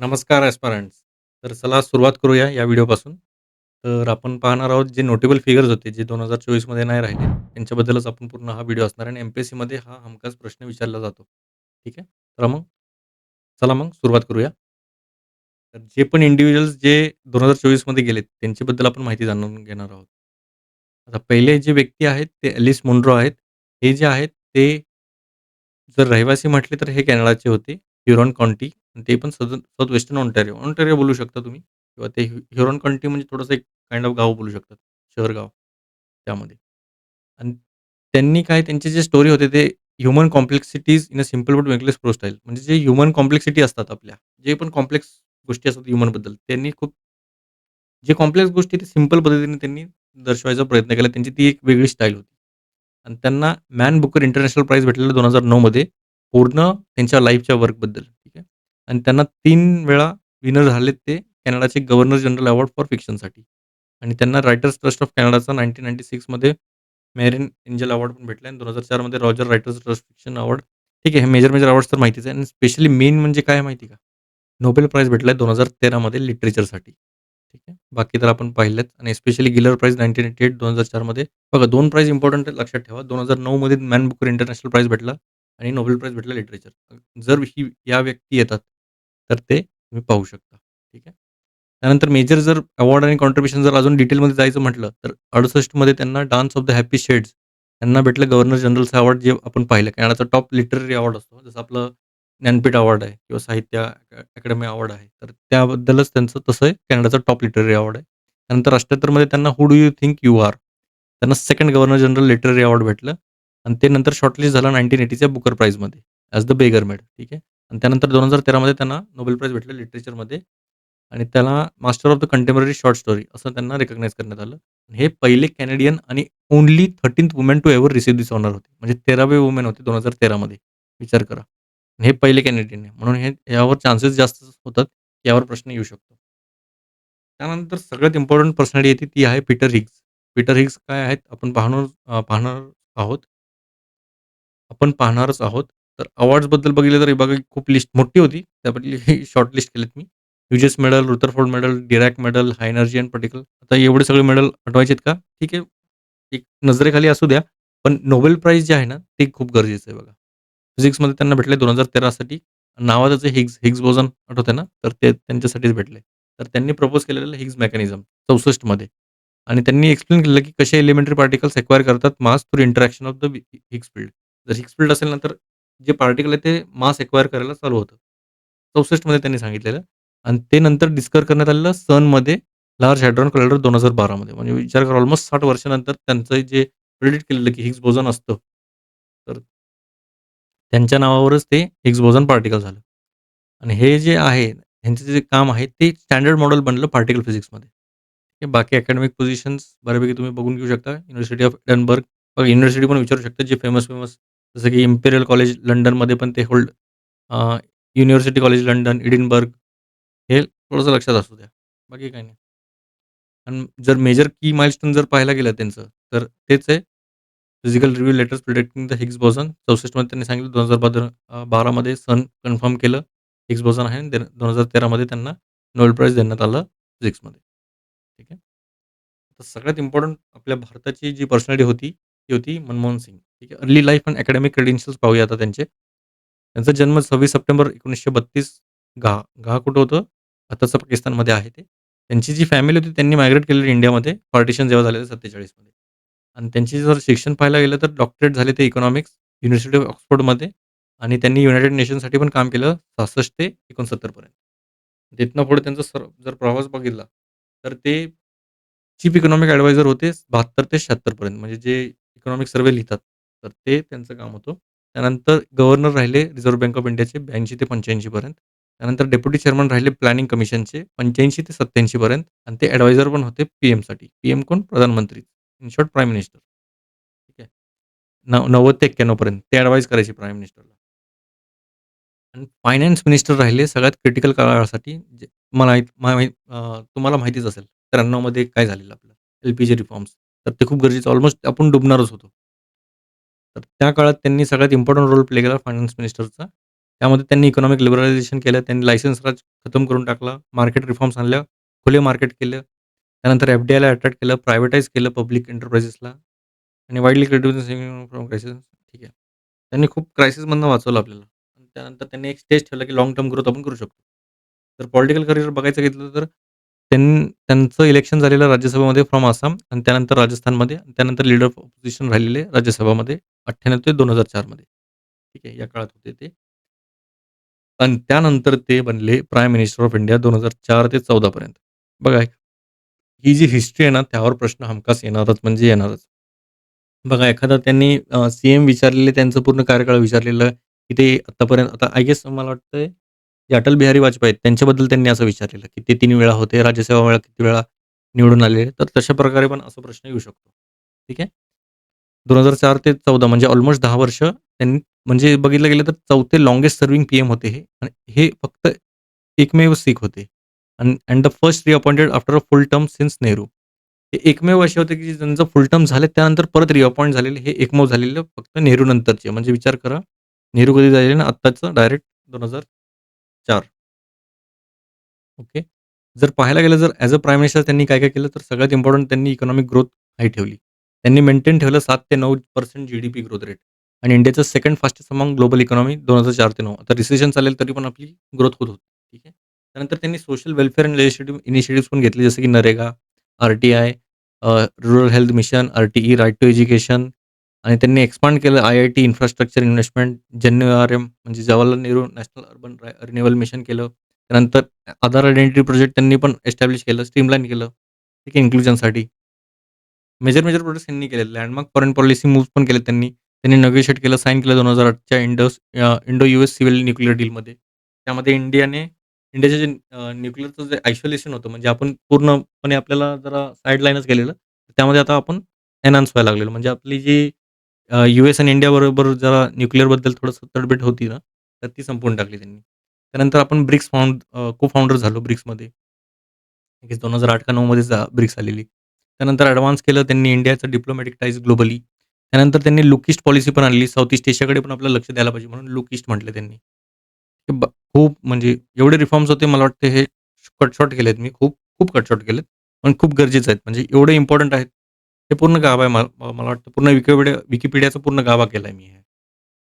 नमस्कार ॲस्पारंट्स. तर चला सुरुवात करूया या व्हिडिओपासून. तर आपण पाहणार आहोत जे नोटेबल फिगर्स होते, जे दोन हजार चोवीसमध्ये नाही राहिले, त्यांच्याबद्दलच आपण पूर्ण हा व्हिडिओ असणार आणि एम-पी-एस-सीमध्ये हा हमखास प्रश्न विचारला जातो. ठीक आहे. तर मग चला मग सुरुवात करूया. तर जे पण इंडिव्हिज्युअल्स जे दोन हजार चोवीसमध्ये गेलेत, त्यांच्याबद्दल आपण माहिती जाणून घेणार आहोत. आता पहिले जे व्यक्ती आहेत ते एलिस मुंड्रो आहेत. हे जे आहेत ते जर रहिवासी म्हटले तर हे कॅनडाचे होते. ह्युरॉन काउंटी ते पण southern south western Ontario. Ontario बोलू शकता तुम्ही किंवा ते ह्यु ह्युरॉन कंट्री म्हणजे थोडंसं एक काइंड ऑफ गाव बोलू शकतात. शहर-गाव त्यामध्ये. आणि त्यांनी काय त्यांचे जे स्टोरी होते ते human complexities in a simple but makeless pro style. म्हणजे जे ह्युमन कॉम्प्लेक्सिटी असतात आपल्या, जे पण कॉम्प्लेक्स गोष्टी असतात ह्युमनबद्दल, त्यांनी खूप जे कॉम्प्लेक्स गोष्टी ते सिंपल पद्धतीने त्यांनी दर्शवायचा प्रयत्न केला. त्यांची ती एक वेगळी स्टाईल होती. आणि त्यांना मॅन बुकर इंटरनॅशनल प्राइज भेटलेलं 2009 मध्ये पूर्ण त्यांच्या लाईफच्या वर्कबद्दल. आणि त्यांना 3 वेळा विनर झालेत ते कॅनडाचे गव्हर्नर जनरल अवॉर्ड फॉर फिक्शनसाठी. आणि त्यांना रायटर्स ट्रस्ट ऑफ कॅनडाचा 1996 सिक्समध्ये मेरिन एंजल अवॉर्ड पण भेटला आणि दोन हजार चारमध्ये Roger writers trust fiction award. ठीक आहे. हे मेजर-मेजर अवॉर्ड्स तर माहितीच आहे आणि स्पेशली मेन म्हणजे काय माहिती आहे का? नोबेल प्राईज भेटलाय 2013 मध्ये लिटरेचरसाठी. ठीक आहे. बाकी तर आपण पाहिलेत आणि स्पेशली गिलर प्राइज 1988, 2004 मध्ये. बघा 2 प्राईज इम्पॉर्टंट आहे लक्षात ठेवा. 2009 मध्ये मॅन बुकर इंटरनॅशनल प्राईज भेटला आणि नोबेल प्राईज भेटला लिटरेचर. जर ही या व्यक्ती येतात, तर ते तुम्ही पाहू शकता. ठीक आहे. त्यानंतर मेजर जर अवॉर्ड आणि कॉन्ट्रिब्युशन जर अजून डिटेलमध्ये जायचं म्हटलं, तर 68 मध्ये त्यांना dance of the happy shades त्यांना भेटलं गव्हर्नर जनरलचा अवॉर्ड जे आपण पाहिलं. कॅनडाचा टॉप लिटररी अवॉर्ड असतो. जसं आपलं ज्ञानपीठ अवॉर्ड आहे किंवा साहित्य अकॅडमी अवॉर्ड आहे. तर त्याबद्दलच त्यांचं तसं आहे कॅनडाचा टॉप लिटररी अवॉर्ड आहे. त्यानंतर 78 मध्ये त्यांना who do you think you are? त्यांना second governor general literary award भेटलं आणि ते नंतर शॉर्टलिस्ट झालं 1980 च्या बुकर प्राईजमध्ये ॲज द बेगर मेड. ठीक आहे. आणि त्यानंतर दोन हजार तेरामध्ये त्यांना नोबेल प्राईज भेटलं लिटरेचरमध्ये आणि त्याला master of the contemporary short story असं त्यांना रिकॉग्नाइज करण्यात आलं. हे पहिले कॅनेडियन आणि only 13th women to ever receive this honour होते. म्हणजे तेरावे वुमेन होते दोन हजार तेरामध्ये विचार करा. हे पहिले कॅनेडियन आहे. म्हणून हे यावर चान्सेस जास्त होतात. यावर प्रश्न येऊ शकतो. त्यानंतर सगळ्यात इम्पॉर्टंट पर्सनॅलिटी येते ती आहे पीटर हिग्स. पीटर हिग्स काय आहेत आपण पाहणार पाहणार आहोत. आपण पाहणारच आहोत. तर अवॉर्ड्सबद्दल बघितलं तर बघा खूप लिस्ट मोठी होती. त्यापैकी शॉर्ट लिस्ट केलेत मी. Hughes medal, Rutherford medal, Dirac medal, high energy and particle. आता एवढे सगळे मेडल आठवायचे आहेत का? ठीक आहे. एक नजरेखाली असू द्या. पण नोबेल प्राईज जे आहे ना, ते खूप गरजेचं आहे बघा. फिजिक्समध्ये त्यांना भेटले 2013 साठी. तेरासाठी नावाचं हिग्स हिग्स बोझन आठवते ना? तर ते त्यांच्यासाठीच भेटले. तर त्यांनी प्रपोज केलेलं हिग्स मेकॅनिझम 64 मध्ये. आणि त्यांनी एक्सप्लेन केलं की कसे एलिमेंटरी पार्टिकल्स एक्वायर करतात mass through interaction of the Higgs field. जर हिग्स फील्ड असेल ना, तर जे पार्टिकल आहे ते मास एक्वायर करायला चालू होतं. 64 मध्ये त्यांनी सांगितलेलं आणि ते नंतर डिस्कवर करण्यात आलेलं सनमध्ये लार्ज हॅड्रॉन कोलायडर 2012 मध्ये. म्हणजे विचार करा ऑलमोस्ट साठ वर्षानंतर त्यांचं जे प्रिडिक्ट केलेलं की हिग्स बोझन असतं. तर त्यांच्या नावावरच ते हिग्स बोझन पार्टिकल झालं. आणि हे जे आहे, ह्यांचं जे काम आहे ते स्टँडर्ड मॉडेल बनलं पार्टिकल फिजिक्समध्ये. हे बाकी अकॅडमिक पोझिशन्स बऱ्यापैकी तुम्ही बघून घेऊ शकता. युनिव्हर्सिटी ऑफ एडनबर्ग युनिव्हर्सिटी पण विचारू शकता जे फेमस-फेमस जसं की इम्पेरियल कॉलेज लंडनमध्ये पण ते hold uh, university college London, Edinburgh हे थोडंसं लक्षात असू द्या. बाकी काही नाही. आणि जर मेजर की माइलस्टोन जर पाहायला गेलं त्यांचं, तर तेच आहे. Physical review letters predicting the Higgs boson 64 मध्ये त्यांनी सांगितलं 2012 अ, 12 मध्ये सन कन्फर्म केलं. हिग्स बोसॉन आहे आणि 2013 मध्ये त्यांना नोबेल प्राईज देण्यात आलं फिजिक्समध्ये. ठीक आहे. तर सगळ्यात इम्पोर्टंट आपल्या भारताची जी पर्सनॅलिटी होती, ती होती मनमोहन सिंग. ठीक आहे. अर्ली लाईफ आणि अकॅडमिक क्रेडेन्शियल्स पाहूया आता त्यांचे. त्यांचा जन्म 26 सप्टेंबर 1932 घा घा कुठं होतं? आताचं पाकिस्तानमध्ये आहे ते. त्यांची जी फॅमिली होती त्यांनी मायग्रेट केलेली इंडियामध्ये पार्टिशन जेव्हा झालेलं 47 मध्ये. आणि त्यांची जर शिक्षण पाहायला गेलं तर डॉक्टरेट झाले ते इकॉनॉमिक्स युनिव्हर्सिटी ऑफ ऑक्सफोर्डमध्ये आणि त्यांनी युनायटेड नेशनसाठी पण काम केलं 66 ते 69 पर्यंत. तिथनं पुढे त्यांचा सर जर प्रवास बघितला, तर ते चीफ इकॉनॉमिक ॲडवायझर होते 72 ते 76 पर्यंत. म्हणजे जे इकॉनॉमिक सर्वे लिहितात, तर ते त्यांचं काम होतं. त्यानंतर गव्हर्नर राहिले रिझर्व्ह बँक ऑफ इंडियाचे 82 ते 85 पर्यंत. त्यानंतर डेप्युटी चेअरमन राहिले प्लॅनिंग कमिशनचे 85 ते 87 पर्यंत आणि ते एडवायझर पण होते पी-एमसाठी. पी-एम कोण? प्रधानमंत्री. In short prime minister. ठीक आहे. नव 90 ते 91 पर्यंत ते एडवाइस करायचे प्राईम मिनिस्टरला. आणि फायनान्स मिनिस्टर राहिले सगळ्यात क्रिटिकल काळासाठी जे मला माहीत माहीत अ, तुम्हाला माहितीच असेल 93 मध्ये काय झालेलं आपलं एल-पी-जी रिफॉर्म्स. तर ते खूप गरजेचं ऑलमोस्ट आपण डुबणारच होतो. तर त्या काळात त्यांनी सगळ्यात इम्पॉर्टंट रोल प्ले केला फायनान्स मिनिस्टरचा. त्यामध्ये त्यांनी इकॉनॉमिक लिबरलायझेशन केलं. त्यांनी लायसन्स राज खतम करून टाकला. मार्केट रिफॉर्म्स आणल्या. खुले मार्केट केलं. त्यानंतर एफ-डी-आयला अट्रॅक्ट केलं. प्रायव्हेटाईज केलं पब्लिक एंटरप्राइजेसला आणि वाईडली फ्रॉम क्रायसिस ठीक आहे. त्यांनी खूप क्रायसिसमधनं वाचवलं आपल्याला. त्यानंतर त्यांनी एक स्टेज ठेवला, की लाँग टर्म ग्रोथ आपण करू शकतो. तर पॉलिटिकल करिअर बघायचं घेतलं तर त्यांनी त्यांचं इलेक्शन झालेलं राज्यसभेमध्ये फ्रॉम आसाम आणि त्यानंतर राजस्थानमध्ये त्यानंतर लीडर ऑफ ऑपोजिशन राहिलेले राज्यसभामध्ये 98 ते 2004 मध्ये. ठीक आहे. या काळात होते ते. आणि त्यानंतर ते बनले प्राईम मिनिस्टर ऑफ इंडिया 2004 ते चौदापर्यंत बघा, ही जी हिस्ट्री आहे ना, त्यावर प्रश्न हमखास येणारच म्हणजे येणारच. बघा, एखादा त्यांनी सीएम विचारलेले त्यांचं पूर्ण कार्यकाळ विचारलेलं, की ते आत्तापर्यंत आता आय गेस मला वाटतंय, की अटल बिहारी वाजपेयी आहेत, त्यांच्याबद्दल त्यांनी असं विचारलेलं, की ते तीन वेळा होते, राज्यसेवा वेळा किती वेळा निवडून आले. तर तशा प्रकारे पण असा प्रश्न येऊ शकतो. ठीक आहे. 2004 ते 14 म्हणजे ऑलमोस्ट दहा वर्ष त्यांनी म्हणजे बघितलं गेलं तर चौथे लाँगेस्ट सर्व्हिंग पीएम होते हे आणि हे फक्त एकमेव सिख होते आणि and the first reappointed after a full term since Nehru. हे एकमेव असे होते, की ज्यांचं फुल टर्म झाले त्यानंतर परत रिअपॉइंट झालेले हे एकमेव झालेलं फक्त नेहरू नंतरचे. म्हणजे विचार करा, नेहरू कधी झालेले ना आत्ताचं डायरेक्ट दोन हजार चार ओके. जर पाहायला गेलं जर ॲज अ प्राईम मिनिस्टर त्यांनी काय-काय केलं तर सगळ्यात इम्पोर्टंट त्यांनी इकॉनॉमिक ग्रोथ हाय ठेवली. त्यांनी मेंटेन ठेवलं 7 ते 9% पी ग्रोथ रेट आणि इंडियाचं second fastest among global economy 2004 ते नऊ आता रिसेशन चालेल तरी पण आपली ग्रोथ होत होती. ठीक आहे. त्यानंतर त्यांनी social welfare and legislative initiatives पण घेतले जसं की NREGA, RTI, uh, rural health mission, RTE, right to education आणि त्यांनी एक्सपांड केलं आय-आय-टी इन्फ्रास्ट्रक्चर इन्व्हेस्टमेंट, जेएनआरएम म्हणजे Jawaharlal Nehru national urban renewal mission केलं. त्यानंतर आधार आयडेंटिटी प्रोजेक्ट त्यांनी पण एस्टॅब्लिश केलं, स्ट्रीमलाईन केलं. ठीक आहे, इन्क्लुजनसाठी. मेजर, मेजर प्रोजेक्ट्स त्यांनी केले. लँडमार्क फॉरेन पॉलिसी मूव्ह पण केले त्यांनी. त्यांनी नेगोशिएट केलं, साईन केलं 2008च्या इंडोस आठच्या इंडो यूएस सिव्हिल न्यूक्लिअर डीलमध्ये. त्यामध्ये इंडियाने इंडियाचे जे न्यूक्लिअरचं जे आयसोलेशन होतं म्हणजे आपण पूर्णपणे आपल्याला जरा साईडलाईनच केलेलं. त्यामध्ये आता आपण एनहान्स व्हायला लागलेलो. म्हणजे आपली जी अ, यूएस आणि इंडिया बरोबर जरा न्यूक्लिअरबद्दल थोडंसं तडबीड होती ना, तर ती संपवून टाकली त्यांनी. त्यानंतर आपण ब्रिक्स फाउंड अ, को-फाउंडर झालो ब्रिक्समध्ये. 2008 का 9 मध्येच अ, ब्रिक्स आलेली. त्यानंतर ॲडव्हान्स केलं त्यांनी इंडियाचं डिप्लोमॅटिक टाईज ग्लोबली. त्यानंतर त्यांनी लुक ईस्ट पॉलिसी पण आणली. साउथ ईस्ट एशियाकडे पण आपलं लक्ष द्यायला पाहिजे म्हणून लुक ईस्ट म्हटले त्यांनी. ब खूप म्हणजे एवढे रिफॉर्म्स होते मला वाटते हे कटशॉट केलेत मी खूप, खूप कटशॉट केलेत. पण खूप गरजेचं आहेत. म्हणजे एवढे इम्पोर्टंट आहेत. हे पूर्ण गाभा आहे. मला मला वाटतं पूर्ण विकिपीडिया विकिपीडियाचा पूर्ण गाभा आहे मी.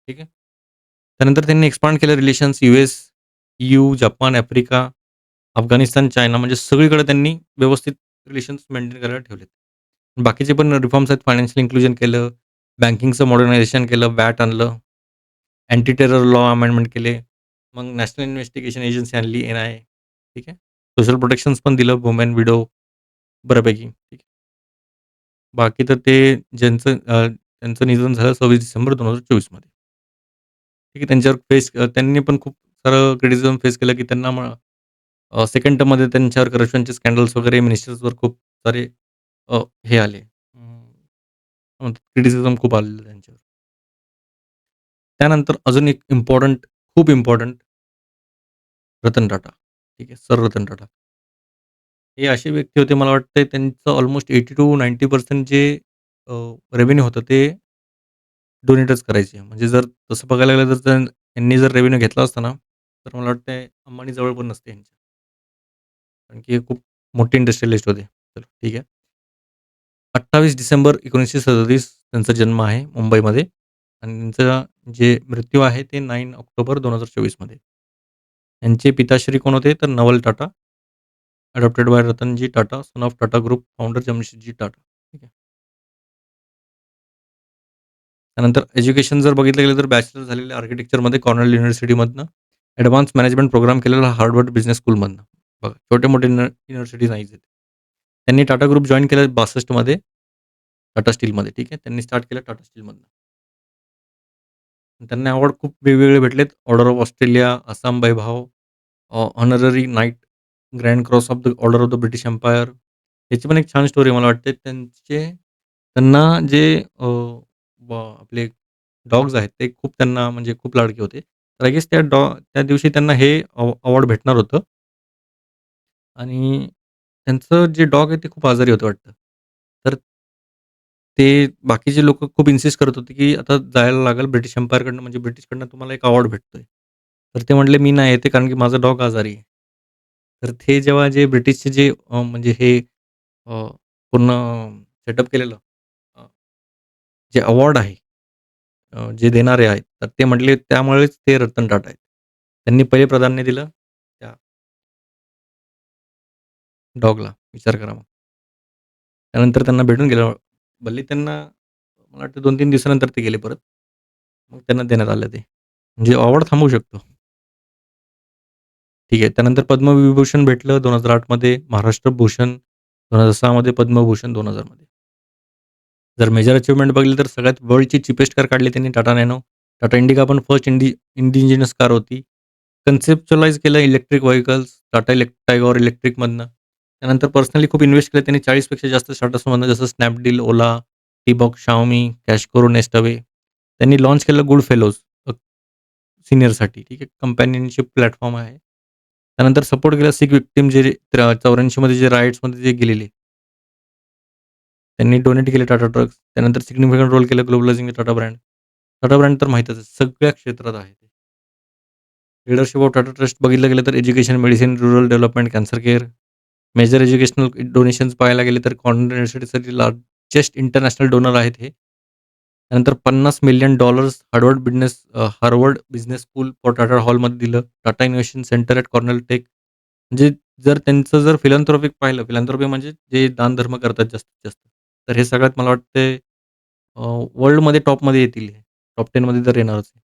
ठीक आहे. त्यानंतर त्यांनी एक्सपांड केलं relations U S U Japan, Africa, Afghanistan, China म्हणजे सगळीकडे त्यांनी व्यवस्थित रिलेशन्स मेंटेन करायला ठेवलेत. बाकीचे पण रिफॉर्म्स आहेत. फायनान्शियल इन्क्लुजन केलं, बँकिंगचं मॉडर्नायझेशन केलं, वॅट आणलं, अँटी टेरर लॉ अमेंडमेंट केले. मग नॅशनल इन्व्हेस्टिगेशन एजन्सी आणली आय ठीक आहे. सोशल प्रोटेक्शन्स पण दिलं वुमेन, विडो बऱ्यापैकी. ठीक आहे. बाकी तर ते ज्यांचं अ, त्यांचं निधन झालं 26 डिसेंबर 2024 मध्ये. ठीक आहे. त्यांच्यावर फेस अ, त्यांनी पण खूप सारं क्रिटिसिझम फेस केलं, की त्यांना मग अ, सेकंड टर्ममध्ये त्यांच्यावर करप्शनचे स्कॅन्डल्स वगैरे मिनिस्टर्सवर खूप सारे अ, हे आले. अ, क्रिटिसिझम खूप आलेलं त्यांच्यावर. त्यानंतर अजून एक इम्पॉर्टंट खूप इम्पॉर्टंट रतन टाटा. ठीक आहे. सर रतन टाटा. हे असे व्यक्ती होते मला वाटतंय त्यांचं अल्मोस्ट 80-90% जे अ, रेव्हेन्यू होतं ते डोनेटच करायचे. म्हणजे जर तसं बघायला गेलं तर त्यांनी जर रेव्हेन्यू घेतला असता ना, तर मला वाटतंय अंबानी जवळ पण नसते यांच्या. कारण की हे खूप मोठे इंडस्ट्रियलिस्ट होते. चलो ठीक आहे. 28 डिसेंबर 1937 त्यांचा जन्म आहे मुंबईमध्ये आणि त्यांचा जे मृत्यू आहे ते 9 ऑक्टोबर 2024 मध्ये. यांचे पिताश्री कोण होते? तर Naval Tata. Adopted by Ratanji Tata, son of Tata group, founder Jamshedji Tata. ठीक आहे. त्यानंतर एज्युकेशन जर बघितलं गेलं तर बॅचलर झालेलं आर्किटेक्चरमध्ये कॉर्नल युनिव्हर्सिटीमधनं. ॲडव्हान्स मॅनेजमेंट प्रोग्राम केलेला हार्डवर्ड बिझनेस स्कूलमधनं. बघा छोटे-मोठे युनिव्हर्सिटी नाही आहेत. त्यांनी टाटा ग्रुप जॉईन केलं बासष्टमध्ये टाटा स्टीलमध्ये ठीक आहे. त्यांनी स्टार्ट केलं टाटा स्टीलमधनं. त्यांना अवॉर्ड खूप वेगवेगळे भेटलेत. Order of Australia, Assam Vaibhav, honorary knight, grand cross of the order of the British Empire. याची पण एक छान स्टोरी आहे मला वाटते. त्यांचे त्यांना जे अ, ब आपले डॉग्स आहेत ते खूप त्यांना म्हणजे खूप लाडके होते. तर आय गेस त्या डॉ त्या दिवशी त्यांना हे अवॉर्ड भेटणार होतं. आणि त्यांचं जे डॉग आहे ते खूप आजारी होतं वाटतं. तर ते बाकीचे लोकं खूप इन्सिस्ट करत होते, की आता जायला लागेल ब्रिटिश एम्पायरकडनं म्हणजे ब्रिटिशकडनं तुम्हाला एक अवॉर्ड भेटतोय. तर ते म्हटले, "मी नाही येत आहे कारण की माझा डॉग आजारी आहे." तर ते जेव्हा जे ब्रिटिशचे जे अ, म्हणजे हे अ, पूर्ण सेटअप केलेलं अ, जे अवॉर्ड आहे अ, जे देणारे आहेत, तर ते म्हटले त्यामुळेच ते रतन टाटा आहेत. त्यांनी पहिले प्राधान्य दिलं त्या डॉगला. विचार करा मग. त्यानंतर त्यांना भेटून गेलं. भले त्यांना मला वाटतं 2-3 दिवसानंतर ते गेले परत. मग त्यांना देण्यात आलं ते. म्हणजे अवॉर्ड थांबू शकतो. ठीक आहे. त्यानंतर पद्मविभूषण भेटलं 2008 मध्ये, महाराष्ट्र भूषण 2006 मध्ये, पद्मभूषण 2000 मध्ये. जर मेजर अचिव्हमेंट बघितली तर सगळ्यात वर्ल्डची चीपेस्ट कार काढली त्यांनी टाटा नॅनो. टाटा इंडिका पण फर्स्ट इंडि इंडिजिनस कार होती. कन्सेप्च्युअलाइज केलं इलेक्ट्रिक व्हेकल्स, टाटा इलेक् टायगॉर इलेक्ट्रिकमधनं. त्यानंतर पर्सनली खूप इन्व्हेस्ट केलं त्यांनी चाळीसपेक्षा जास्त स्टार्टअप्समधनं जसं Snapdeal, Ola, Teabox, Xiaomi, cash Karo Nestaway त्यांनी लॉन्च केलं गुड फेलोज अ, सीनियरसाठी ठीक आहे. कंपॅनियनशिप प्लॅटफॉर्म आहे. त्यानंतर सपोर्ट केला सिख विक्टीम जे 84 मध्ये जे रायट्समध्ये जे गेलेले. त्यांनी डोनेट केले टाटा ट्रक्स. त्यानंतर सिग्निफिकंट रोल केलं globalising Tata brand. Tata brand तर माहीतच आहे. सगळ्या क्षेत्रात आहे. लीडरशिप ऑफ टाटा ट्रस्ट बघितलं गेलं तर education, medicine, rural development, cancer care, major educational donations पाहायला गेले तर कॉर्नर युनिव्हर्सिटीसाठी लार्जेस्ट इंटरनॅशनल डोनर आहेत हे. त्यानंतर $50,000,000 Harvard business Harvard business school for Tata हॉलमध्ये दिलं. Tata innovation centre at Cornell tech. म्हणजे जर त्यांचं जर फिलॅन्थ्रोपिक पाहिलं, फिलॅन्थ्रोपी म्हणजे जे दानधर्म करतात जास्तीत जास्त. तर हे सगळ्यात मला वाटते वर्ल्डमध्ये टॉपमध्ये येतील हे. टॉप 10 मध्ये तर येणारच आहे.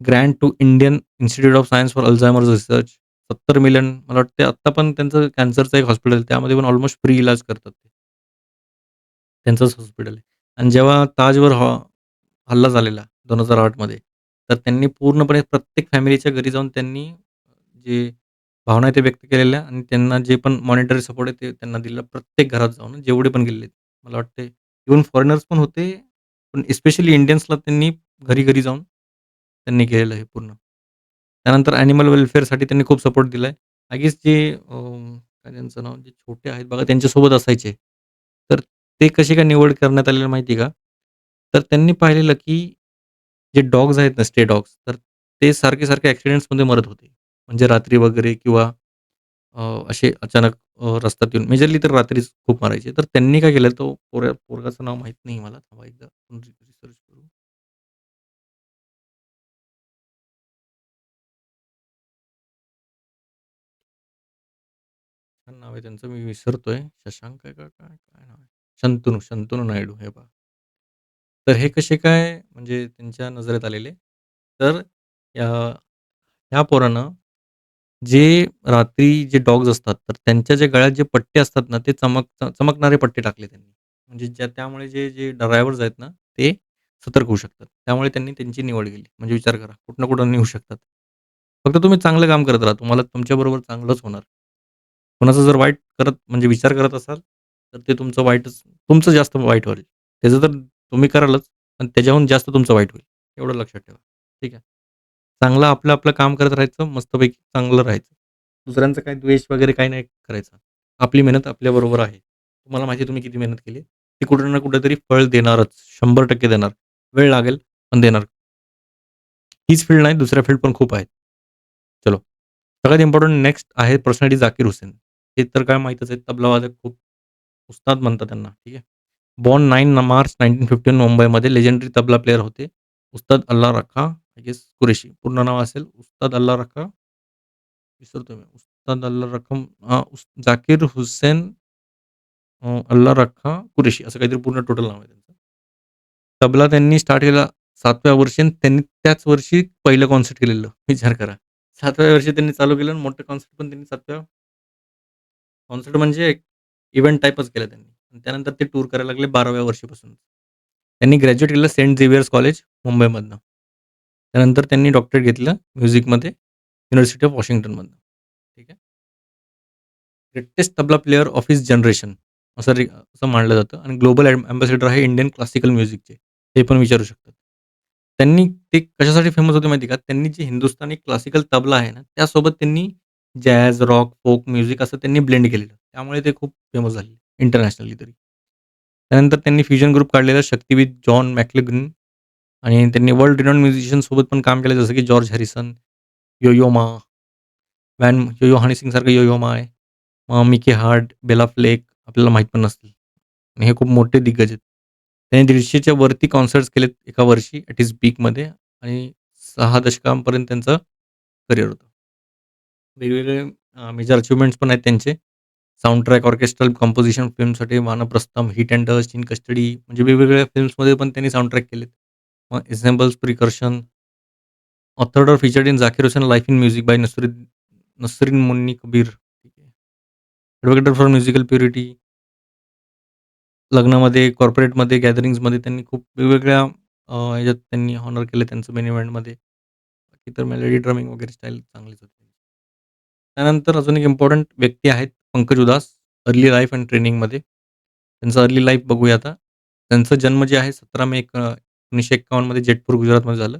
Grant to Indian institute of science for Alzheimer's research सत्तर मिलियन मला वाटते आता पण त्यांचं कॅन्सरचं एक हॉस्पिटल आहे. त्यामध्ये पण ऑलमोस्ट फ्री इलाज करतात ते. त्यांचंच हॉस्पिटल आहे. आणि जेव्हा ताजवर हॉ हल्ला झालेला 2008 मध्ये, तर त्यांनी पूर्णपणे प्रत्येक फॅमिलीच्या घरी जाऊन त्यांनी जे भावना आहे ते व्यक्त केलेल्या आणि त्यांना जे पण मॉनिटरी सपोर्ट आहे ते त्यांना दिलं. प्रत्येक घरात जाऊन जेवढे पण गेलेले. मला वाटते इव्हन फॉरेनर्स पण होते. पण स्पेशली इंडियन्सला त्यांनी घरी-घरी जाऊन त्यांनी केलेलं आहे पूर्ण. त्यानंतर ॲनिमल वेल्फेअरसाठी त्यांनी खूप सपोर्ट दिलाय. आय जे अ, काय त्यांचं नाव जे छोटे आहेत बघा त्यांच्यासोबत असायचे. तर ते कशी काय निवड करण्यात आलेलं माहिती आहे का? तर त्यांनी पाहिलेलं की जे डॉग्स आहेत ना, स्टे डॉग्स तर ते सारखे-सारखे ॲक्सिडेंट्समध्ये मरत होते. म्हणजे रात्री वगैरे किंवा अ, असे अचानक अ, रस्त्यात येऊन मेजरली तर रात्रीच खूप मरायचे. तर त्यांनी काय केलं तो पोर पोरगाचं नाव माहीत नाही मला. थांबा एकदा रिसर्च करू. छान नाव आहे त्यांचं मी विसरतोय. शशांक आहे का काय? काय नाव आहे? शंतनू, शंतनू नायडू हे पहा. तर हे कसे काय म्हणजे त्यांच्या नजरेत आलेले. तर अ, ह्या पोरानं जे रात्री जे डॉग्स असतात, तर त्यांच्या जे गळ्यात जे पट्टे असतात ना, ते चमक चमकणारे पट्टे टाकले त्यांनी. म्हणजे ज्या त्यामुळे जे जे ड्रायव्हर्स आहेत ना, ते सतर्क होऊ शकतात. त्यामुळे त्यांनी त्यांची निवड केली. म्हणजे विचार करा कुठं ना कुठं नेऊ शकतात. फक्त तुम्ही चांगलं काम करत राहा. तुम्हाला तुमच्याबरोबर चांगलंच होणार. कोणाचा जर वाईट करत म्हणजे विचार करत असाल, तर ते तुमचं वाईटच तुमचं जास्त वाईट होईल. त्याचं तर तुम्ही करालच, पण त्याच्याहून जास्त तुमचं वाईट होईल. एवढं लक्षात ठेवा. ठीक आहे. चांगलं आपलं-आपलं काम करत राहायचं, मस्तपैकी चांगलं राहायचं. दुसऱ्यांचा काही द्वेष वगैरे काही नाही करायचा. आपली मेहनत आपल्याबरोबर आहे. तुम्हाला माहिती तुम्ही किती मेहनत केली. ते कुठे ना कुठेतरी फळ देणारच. 100% देणार. वेळ लागेल, पण देणार. हीच फील्ड नाही, दुसऱ्या फील्ड पण खूप आहेत. चलो. सगळ्यात इम्पॉर्टंट नेक्स्ट आहे पर्सनॅलिटी जाकीर हुसेन. हे तर काय माहीतच आहे. तबलावादक खूप उस्ताद म्हणतात त्यांना. ठीक आहे. बॉर्न नाईन मार्च 1951 मुंबईमध्ये लेजेंडरी तबला प्लेयर होते. उस्ताद अल्ला रखा आय गेस कुरेशी. पूर्ण नाव असेल उस्ताद अल्ला रखा विसरतो मी. उस्ताद अल्ला रखम जाकीर हुसेन अल्ला रखा कुरेशी असं काहीतरी पूर्ण टोटल नाव आहे त्यांचं. तबला त्यांनी स्टार्ट केला सातव्या वर्षी आणि त्यांनी त्याच वर्षी पहिलं कॉन्सर्ट केलेलं. विचार करा. सातव्या वर्षी त्यांनी चालू केलं आणि मोठं कॉन्सर्ट पण त्यांनी सातव्या कॉन्सर्ट म्हणजे एक इव्हेंट टाइपच केलं त्यांनी. आणि त्यानंतर ते टूर करायला लागले 12व्या वर्षीपासून. त्यांनी ग्रॅज्युएट केलं सेंट झेवियर्स कॉलेज मुंबईमधनं. त्यानंतर त्यांनी डॉक्टरेट घेतलं म्युझिकमध्ये युनिव्हर्सिटी ऑफ वॉशिंग्टनमधनं. ठीक आहे. Greatest tabla player of his generation असं रि असं मानलं जातं आणि ग्लोबल अँबॅसेडर आहे इंडियन क्लासिकल म्युझिकचे. हे पण विचारू शकतात. त्यांनी ते कशासाठी फेमस होते माहिती का? त्यांनी जे हिंदुस्थानी क्लासिकल तबला आहे ना, त्यासोबत त्यांनी जॅझ, रॉक, फोक म्युझिक असं त्यांनी ब्लेंड केलेलं. त्यामुळे ते खूप फेमस झाले इंटरनॅशनली तरी. त्यानंतर त्यांनी फ्युजन ग्रुप काढलेला शक्तिविद जॉन मॅक्लेगन आणि त्यांनी वर्ल्ड रिनाउंड म्युझिशियन सोबत पण काम केलं जसं की जॉर्ज हॅरिसन, यो-यो मा. व्हॅन यो-यो हनी सिंगसारखं यो-यो माय, मग मिकी हार्ट, बेला फ्लेक आपल्याला माहीत पण नसतील. आणि हे खूप मोठे दिग्गज आहेत. त्यांनी 150च्या वरती कॉन्सर्ट्स केलेत एका वर्षी ॲट हिज पीकमध्ये आणि 6 दशकांपर्यंत त्यांचं करियर होतं. वेगवेगळे मेजर अचिव्हमेंट्स पण आहेत त्यांचे. Sound track, orchestral composition फिल्मसाठी Vanaprastham, heat and dust, in custody म्हणजे वेगवेगळ्या फिल्म्समध्ये पण त्यांनी साउंड ट्रॅक केलेत. मग एक्झाम्पल्स प्रिकर्शन ऑथर्ड और featured in Zakir Hussain life in music by Nasri Nasreen Munni Kabir. Advocated for musical purity. लग्नामध्ये, कॉर्पोरेटमध्ये, गॅदरिंग्समध्ये त्यांनी खूप वेगवेगळ्या याच्यात ह्याच्यात त्यांनी हॉनर केले त्यांचं मेन इव्हेंटमध्ये. बाकी तर मेलडी ड्रमिंग वगैरे स्टाईल चांगलीच होती. त्यानंतर अजून एक इम्पॉर्टंट व्यक्ती आहेत पंकज उदास अर्ली लाईफ अँड ट्रेनिंगमध्ये. त्यांचं अर्ली लाईफ बघूया आता. त्यांचा जन्म जे आहे 17 मे एक अ, 1951 मध्ये गुजरातमध्ये झालं.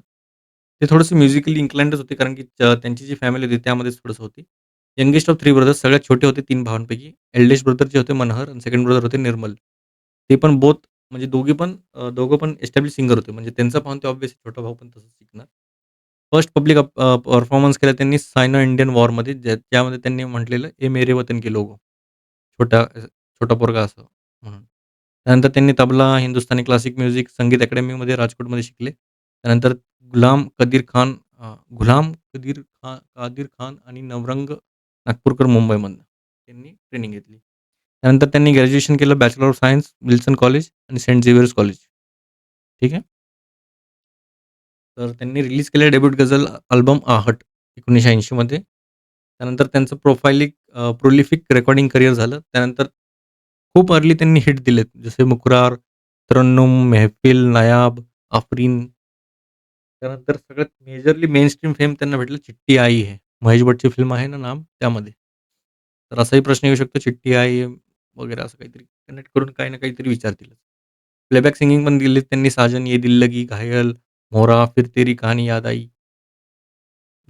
ते थोडंसं म्युझिकली इन्क्लाइंडच होते कारण की त्यांची जी फॅमिली होती त्यामध्येच थोडंसं होती. यंगेस्ट ऑफ थ्री ब्रदर्स सगळ्यात छोटे होते तीन भावांपैकी. एल्डेस्ट ब्रदर जे होते मनहर आणि सेकंड ब्रदर होते निर्मल. ते पण बोथ म्हणजे दोघे पण दोघं पण एस्टॅब्लिश सिंगर होते. म्हणजे त्यांचा पाहून ते ऑब्व्हियसली छोटा भाऊ पण तसंच शिकणार. First public up uh, performance केला त्यांनी सायनो इंडियन वॉरमध्ये ज्या ज्यामध्ये त्यांनी म्हटलेलं, "ए मेरे वतन के लोगो." छोटा अ, छोटा पोरगा असं म्हणून. त्यानंतर त्यांनी तबला, हिंदुस्थानी क्लासिक म्युझिक, संगीत अकॅडमीमध्ये राजकोटमध्ये शिकले. त्यानंतर गुलाम कदीर खान अ, गुलाम कदीर खान कादीर खान आणि नवरंग नागपूरकर मुंबईमधनं त्यांनी ट्रेनिंग घेतली. त्यानंतर त्यांनी ग्रॅज्युएशन केलं bachelor of science Wilson college आणि सेंट झेवियर्स कॉलेज. ठीक आहे. तर त्यांनी रिलीज केलेलं डेब्यूट गझल अल्बम आहट 1980 मध्ये. त्यानंतर त्यांचं प्रोफाइलिक प्रोलिफिक रेकॉर्डिंग करियर झालं. त्यानंतर खूप अर्ली त्यांनी हिट दिलेत. जसे मुकरार, तरन्नुम, मेहफिल, नायाब, आफरीन. त्यानंतर सगळ्यात मेजरली मेन स्ट्रीम फेम त्यांना भेटलं चिट्टी आई हे महेश भट्टची फिल्म आहे ना नाम त्यामध्ये. तर असाही प्रश्न येऊ शकतो चिट्टी आई वगैरे असं काहीतरी कनेक्ट करून काही ना काहीतरी विचारतील. प्लेबॅक सिंगिंग पण दिली त्यांनी साजन ये दिल्लगी घायल, मोहरा, फिर तेरी कहानी याद आई.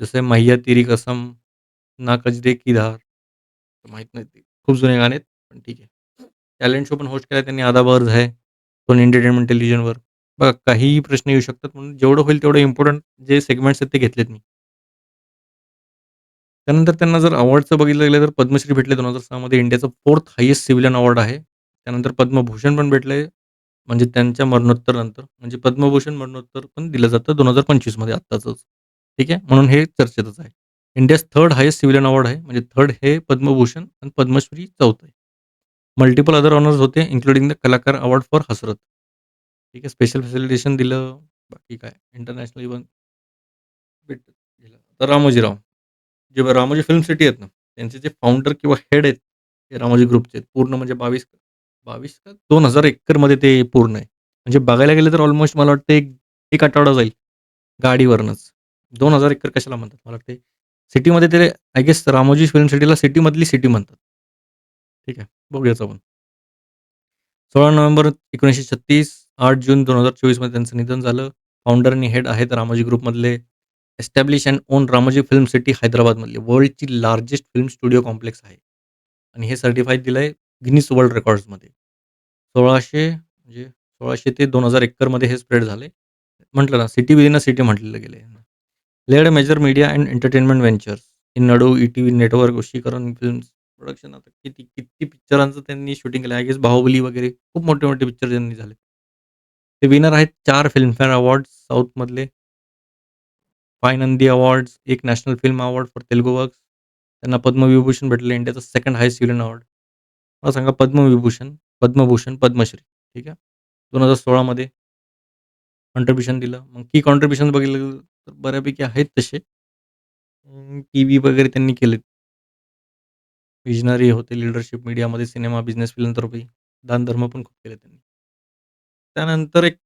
जसं मैय्या तेरी कसम, ना कजरे की धार. माहीत नाही ते. खूप जुने ठीक आहे. टॅलेंट शो पण होस्ट केला त्यांनी आधा बर्ज है. सोनी एंटरटेनमेंट टेलिव्हिजनवर. बघा काहीही प्रश्न येऊ शकतात म्हणून जेवढं होईल तेवढं इम्पोर्टंट जे सेगमेंट्स आहेत ते घेतलेत मी. त्यानंतर त्यांना जर अवॉर्डचं बघितलं गेलं तर पद्मश्री भेटले 2006 मध्ये इंडियाचं 4th हायेस्ट सिव्हिलियन अवॉर्ड आहे. त्यानंतर पद्मभूषण पण भेटले. म्हणजे त्यांच्या मरणोत्तर नंतर. म्हणजे पद्मभूषण मरणोत्तर पण दिलं जातं 2025 मध्ये आत्ताचंच. ठीक आहे. म्हणून हे चर्चेतच आहे. India's third highest civilian award आहे. म्हणजे थर्ड हे पद्मभूषण आणि पद्मश्री चौथ आहे. मल्टिपल अदर ऑनर्स होते including the Kalakar award for Hasrat. ठीक आहे. स्पेशल फॅसिलिटेशन दिलं. बाकी काय इंटरनॅशनल इव्हन भेट दिलं तर रामोजीराव. जे रामोजी फिल्म सिटी आहेत ना, त्यांचे जे फाउंडर किंवा हेड आहेत, ते रामोजी ग्रुपचे पूर्ण म्हणजे 22 22 का 2000 एकरमध्ये ते पूर्ण आहे. म्हणजे बघायला गेलं तर ऑलमोस्ट मला वाटतं एक एक आठवडा जाईल. गाडीवरुनच दोन हजार एकर कशाला म्हणतात मला वाटते. सिटीमध्ये ते आय गेस रामोजी फिल्म सिटीला सिटीमधली सिटी म्हणतात. ठीक आहे. बघूयाच आपण. 16 नोव्हेंबर 1936, 8 जून 2024 मध्ये त्यांचं निधन झालं. फाउंडर आणि हेड आहेत Ramoji ग्रुपमधले. Establish and own Ramoji film city हैदराबादमधली वर्ल्डची लार्जेस्ट फिल्म स्टुडिओ कॉम्प्लेक्स आहे. आणि हे सर्टिफाईड दिलंय गिनीज वर्ल्ड रेकॉर्ड्समध्ये. सोळाशे म्हणजे सोळाशे ते दोन हजार एकरमध्ये हे स्प्रेड झाले म्हटलं ना सिटी विदिन अ सिटी म्हटलेलं गेले led major media and entertainment ventures in नडू ETV network, वशीकरण फिल्म्स प्रोडक्शन आता किती किती पिक्चरांचं त्यांनी शूटिंग केलं. आहे गेस बाहुबली वगैरे खूप मोठे-मोठे पिक्चर त्यांनी झाले. ते विनर आहेत चार फिल्मफेअर अवॉर्ड्स साऊथमधले 5 नंदी अवॉर्ड्स, एक national film award for Telugu works. त्यांना पद्मविभूषण भेटले इंडियाचा सेकंड हायस्ट सिव्हिलियन अवॉर्ड. मला सांगा पद्मविभूषण, पद्मभूषण, पद्मश्री ठीक आहे. 2016 मध्ये कॉन्ट्रिब्युशन दिलं. मग की कॉन्ट्रिब्युशन बघितलं तर बऱ्यापैकी आहेत तसे. टी व्ही वगैरे त्यांनी केलेत. विजनरी होते लीडरशिप मीडियामध्ये सिनेमा, बिझनेस, फिलॅन्थ्रोपी, दानधर्म पण खूप केले त्यांनी. त्यानंतर एक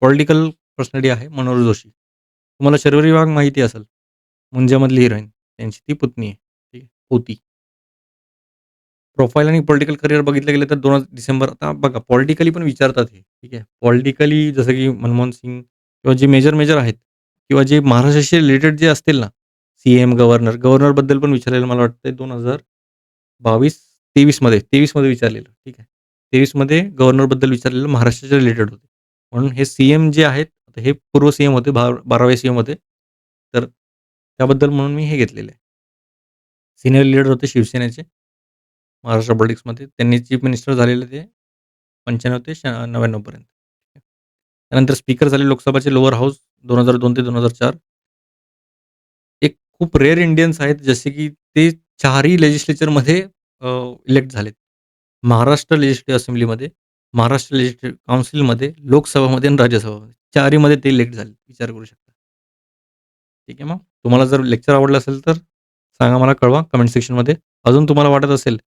पॉलिटिकल पर्सनॅलिटी आहे मनोहर जोशी. तुम्हाला शर्वरी वाघ माहिती असेल. मुंजामधली हिरोईन. त्यांची ती पुतणी आहे. ठीक आहे. पोती. प्रोफाइल आणि पॉलिटिकल करियर बघितलं गेलं तर दोन डिसेंबर आता बघा पॉलिटिकली पण विचारतात हे. ठीक आहे. पॉलिटिकली जसं की मनमोहन सिंग किंवा जे मेजर-मेजर आहेत किंवा जे महाराष्ट्राशी रिलेटेड जे असतील ना, सीएम, गव्हर्नर, गव्हर्नरबद्दल पण विचारलेलं मला वाटतंय 2022-23 मध्ये 23 मध्ये विचारलेलं. ठीक आहे. 23 मध्ये गव्हर्नरबद्दल विचारलेलं महाराष्ट्राच्या रिलेटेड होते. म्हणून हे सीएम जे आहेत, हे पूर्व सीएम होते. भा 12वे सीएम होते. तर त्याबद्दल म्हणून मी हे घेतलेलं आहे. सीनियर लीडर होते शिवसेनेचे. महाराष्ट्र पॉलिटिक्समध्ये. त्यांनी चीफ मिनिस्टर झालेले ते 95 ते श 99 पर्यंत. त्यानंतर स्पीकर झाले लोकसभाचे लोअर हाऊस 2002 ते 2004. एक खूप रेअर इंडियन्स आहेत जसे की ते चारही लेजिस्लेचरमध्ये इलेक्ट झालेत. महाराष्ट्र लेजिस्लेटिव्ह असेंब्लीमध्ये, महाराष्ट्र लेजिस्लेटिव्ह काउन्सिलमध्ये, लोकसभामध्ये आणि राज्यसभामध्ये. चारहीमध्ये ते इलेक्ट झाले. विचार करू शकता. ठीक आहे मग. तुम्हाला जर लेक्चर आवडलं असेल तर सांगा मला कळवा कमेंट सेक्शनमध्ये. अजून तुम्हाला वाटत असेल,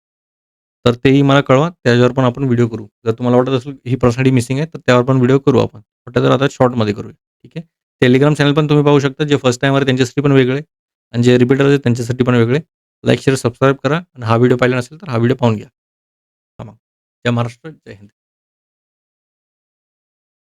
तर तेही मला कळवा. त्याच्यावर पण आपण व्हिडिओ करू. जर तुम्हाला वाटत असेल ही पर्सनॅलिटी मिसिंग आहे, तर त्यावर पण व्हिडिओ करू आपण. म्हटलं तर आता शॉर्टमध्ये करूया. ठीक आहे. टेलिग्राम चॅनल पण तुम्ही पाहू शकता. जे फर्स्ट टाईमर आहे त्यांच्यासाठी पण वेगळे आणि जे रिपीटर आहेत त्यांच्यासाठी पण वेगळे. लाईक, शेअर, सबस्क्राईब करा आणि हा व्हिडिओ पाहिला नसेल तर हा व्हिडिओ पाहून घ्या. मग. जय महाराष्ट्र, जय हिंद.